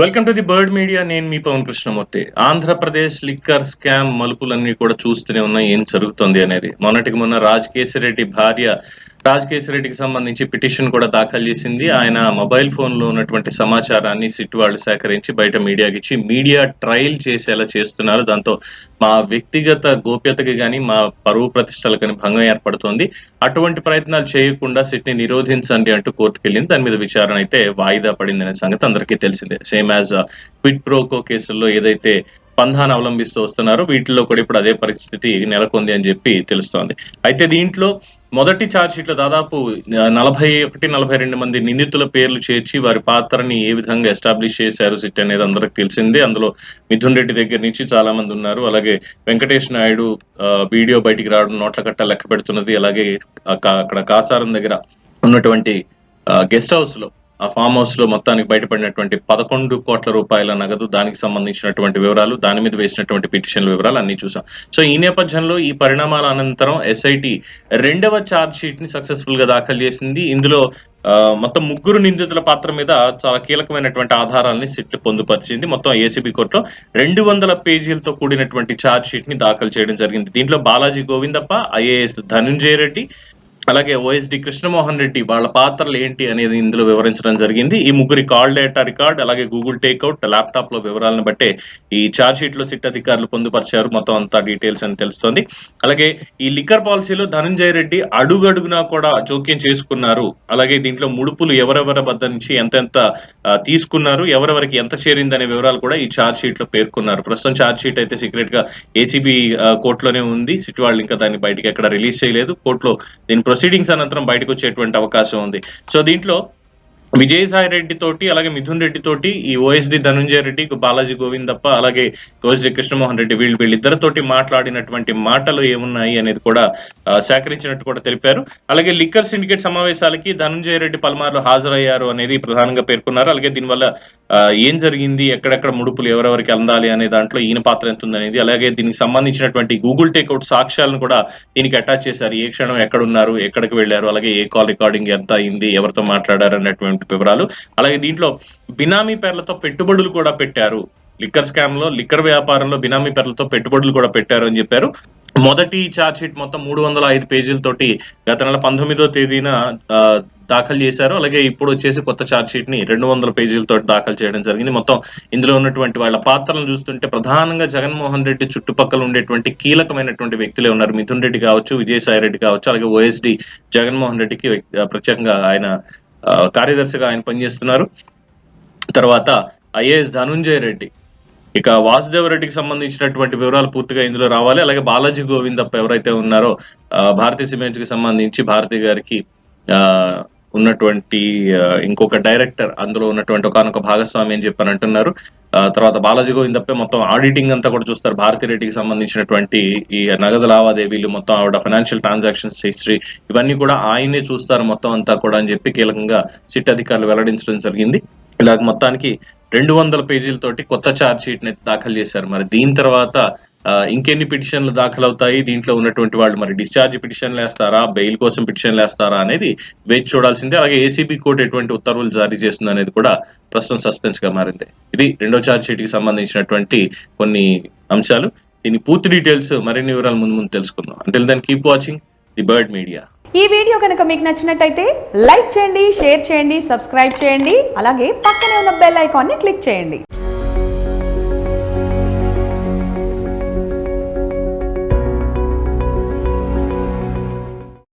Welcome to the bird media నేను మీ Pawan Krishnamurthy. Andhra Pradesh liquor scam మలుపులన్నీ కూడా చూస్తూనే ఉన్నాయి. ఏం జరుగుతుంది అనేది. మొన్నటికి మొన్న రాజ్ కేసిరెడ్డి భార్య రాజ్ కేసిరెడ్డికి సంబంధించి పిటిషన్ కూడా దాఖలు చేసింది. ఆయన మొబైల్ ఫోన్లో ఉన్నటువంటి సమాచారాన్ని సిట్ వాళ్ళు సేకరించి బయట మీడియాకి ఇచ్చి మీడియా ట్రయల్ చేసేలా చేస్తున్నారు. దాంతో మా వ్యక్తిగత గోప్యతకి గాని మా పరువు ప్రతిష్టలకు కానీ భంగం ఏర్పడుతోంది. అటువంటి ప్రయత్నాలు చేయకుండా సిట్ని నిరోధించండి అంటూ కోర్టుకు వెళ్ళింది దాని మీద విచారణ అయితే వాయిదా పడింది అనే సంగతి అందరికీ తెలిసిందే. సేమ్ యాజ్ క్విడ్ ప్రోకో కేసుల్లో ఏదైతే పంధాన్ని అవలంబిస్తూ వస్తున్నారో వీటిల్లో కూడా ఇప్పుడు అదే పరిస్థితి నెలకొంది అని చెప్పి తెలుస్తోంది. అయితే దీంట్లో మొదటి చార్జ్షీట్లో దాదాపు నలభై ఒకటి నలభై రెండు మంది నిందితుల పేర్లు చేర్చి వారి పాత్రని ఏ విధంగా ఎస్టాబ్లిష్ చేశారు సిట్ అనేది అందరికి తెలిసిందే. అందులో మిథున్ రెడ్డి దగ్గర నుంచి చాలా మంది ఉన్నారు. అలాగే వెంకటేష్ నాయుడు వీడియో బయటికి రావడం నోట్ల కట్ట లెక్క పెడుతున్నది. అలాగే అక్కడ కాచారం దగ్గర ఉన్నటువంటి గెస్ట్ హౌస్లో ఆ ఫామ్ హౌస్లో మొత్తానికి బయటపడినటువంటి పదకొండు కోట్ల రూపాయల నగదు దానికి సంబంధించినటువంటి వివరాలు దాని మీద వేసినటువంటి పిటిషన్ల వివరాలు అన్ని చూసాం. సో ఈ నేపథ్యంలో ఈ పరిణామాల అనంతరం ఎస్ఐటి రెండవ ఛార్జ్ షీట్ని సక్సెస్ఫుల్గా దాఖలు చేసింది. ఇందులో ఆ, మొత్తం ముగ్గురు నిందితుల పాత్ర మీద చాలా కీలకమైనటువంటి ఆధారాలని సిట్ పొందుపరిచింది. మొత్తం ఏసీబీ కోర్టులో రెండు వందల పేజీలతో కూడినటువంటి ఛార్జ్ షీట్ని దాఖలు చేయడం జరిగింది. దీంట్లో బాలాజీ గోవిందప్ప ఐఏఎస్ ధనుంజయ రెడ్డి అలాగే ఓఎస్డి కృష్ణమోహన్ రెడ్డి వాళ్ళ పాత్రలు ఏంటి అనేది ఇందులో వివరించడం జరిగింది. ఈ ముగ్గురి కాల్ డేటా రికార్డ్ అలాగే గూగుల్ టేక్అవుట్ ల్యాప్టాప్లో వివరాలను బట్టే ఈ ఛార్జ్ షీట్లో సిట్ అధికారులు పొందుపరిచారు. మొత్తం అంతా డీటెయిల్స్ అని తెలుస్తోంది. అలాగే ఈ లిక్కర్ పాలసీలో ధనంజయ రెడ్డి అడుగడుగునా కూడా జోక్యం చేసుకున్నారు. అలాగే దీంట్లో ముడుపులు ఎవరెవరి వద్ద నుంచి ఎంతెంత తీసుకున్నారు ఎవరెవరికి ఎంత చేరింది అనే వివరాలు కూడా ఈ ఛార్జ్ షీట్లో పేర్కొన్నారు. ప్రస్తుతం ఛార్జ్ షీట్ అయితే సీక్రెట్గా ఏసీబీ కోర్టులోనే ఉంది. సిట్ వాళ్ళు ఇంకా దాన్ని బయటికి ఎక్కడ రిలీజ్ చేయలేదు. కోర్టులో దీని ప్రొసీడింగ్స్ అనంతరం బయటకు వచ్చేటువంటి అవకాశం ఉంది. సో దీంట్లో విజయసాయి రెడ్డి తోటి అలాగే మిథున్ రెడ్డి తోటి ఈ ఓఎస్డి ధనుంజయ రెడ్డి బాలాజీ గోవిందప్ప అలాగే ఓఎస్డి కృష్ణమోహన్ రెడ్డి వీళ్ళు వీళ్ళిద్దరితోటి మాట్లాడినటువంటి మాటలు ఏమున్నాయి అనేది కూడా సేకరించినట్టు కూడా తెలిపారు. అలాగే లిక్కర్ సిండికేట్ సమావేశాలకి ధనుంజయ రెడ్డి పలుమార్లు హాజరయ్యారు అనేది ప్రధానంగా పేర్కొన్నారు. అలాగే దీనివల్ల ఏం జరిగింది ఎక్కడెక్కడ ముడుపులు ఎవరెవరికి అందాలి అనే దాంట్లో ఈయన పాత్ర ఎంత ఉందనేది అలాగే దీనికి సంబంధించినటువంటి గూగుల్ టేక్అవుట్ సాక్ష్యాలను కూడా దీనికి అటాచ్ చేశారు. ఏ క్షణం ఎక్కడ ఉన్నారు ఎక్కడికి వెళ్ళారు అలాగే ఏ కాల్ రికార్డింగ్ ఎంత అయింది ఎవరితో మాట్లాడారు అన్నటువంటి వివరాలు. అలాగే దీంట్లో బినామీ పేర్లతో పెట్టుబడులు కూడా పెట్టారు. లిక్కర్ స్కామ్లో లిక్కర్ వ్యాపారంలో బినామీ పేర్లతో పెట్టుబడులు కూడా పెట్టారు అని చెప్పారు. మొదటి ఛార్జ్ షీట్ మొత్తం మూడు వందల ఐదు పేజీలతోటి గత నెల పంతొమ్మిదో తేదీన దాఖలు చేశారు. అలాగే ఇప్పుడు వచ్చేసి కొత్త ఛార్జ్ షీట్ని రెండు వందల పేజీలతో దాఖలు చేయడం జరిగింది. మొత్తం ఇందులో ఉన్నటువంటి వాళ్ళ పాత్రలను చూస్తుంటే ప్రధానంగా జగన్మోహన్ రెడ్డి చుట్టుపక్కల ఉండేటువంటి కీలకమైనటువంటి వ్యక్తులే ఉన్నారు. మిథున్ రెడ్డి కావచ్చు విజయసాయి రెడ్డి కావచ్చు అలాగే ఓఎస్డి జగన్మోహన్ రెడ్డికి ప్రత్యేకంగా ఆయన కార్యదర్శిగా ఆయన పనిచేస్తున్నారు. తర్వాత ఐఏఎస్ ధనుంజయ రెడ్డి. ఇక వాసుదేవ రెడ్డికి సంబంధించినటువంటి వివరాలు పూర్తిగా ఇందులో రావాలి. అలాగే బాలాజీ గోవిందప్ప ఎవరైతే ఉన్నారో భారతీయ సిమెంట్స్కి సంబంధించి భారతి గారికి ఆ ఉన్నటువంటి ఇంకొక డైరెక్టర్ అందులో ఉన్నటువంటి ఒకనొక భాగస్వామి అని చెప్పని అంటున్నారు. తర్వాత బాలాజీ గోవిందప్పే మొత్తం ఆడిటింగ్ అంతా కూడా చూస్తారు. భారతీ రెడ్డికి సంబంధించినటువంటి ఈ నగదు లావాదేవీలు మొత్తం ఆవిడ ఫైనాన్షియల్ ట్రాన్సాక్షన్స్ హిస్టరీ ఇవన్నీ కూడా ఆయనే చూస్తారు మొత్తం అంతా కూడా అని చెప్పి కీలకంగా సిట్ అధికారులు వెల్లడించడం జరిగింది. ఇలాగ మొత్తానికి రెండు వందల పేజీలతోటి కొత్త ఛార్జ్ షీట్ని దాఖలు చేశారు. మరి దీని తర్వాత ఇంకెన్ని పిటిషన్లు దాఖలవుతాయి? దీంట్లో ఉన్నటువంటి వాళ్ళు మరి డిశ్చార్జ్ పిటిషన్లు వేస్తారా? బెయిల్ కోసం పిటిషన్లు వేస్తారా అనేది వేచి చూడాల్సిందే. అలాగే ఏసీబీ కోర్టు ఎటువంటి ఉత్తర్వులు జారీ చేస్తుంది అనేది కూడా ప్రస్తుతం సస్పెన్స్గా మారింది. ఇది రెండో ఛార్జ్ షీట్కి సంబంధించినటువంటి కొన్ని అంశాలు. దీని పూర్తి డీటెయిల్స్ మరిన్ని వివరాలు ముందు ముందు తెలుసుకుందాం. అంటే దాన్ని keep watching the bird media ఈ వీడియో కనుక మీకు నచ్చినట్టయితే లైక్ చేయండి షేర్ చేయండి సబ్స్క్రైబ్ చేయండి అలాగే పక్కనే ఉన్న బెల్ ఐకాన్ని క్లిక్ చేయండి.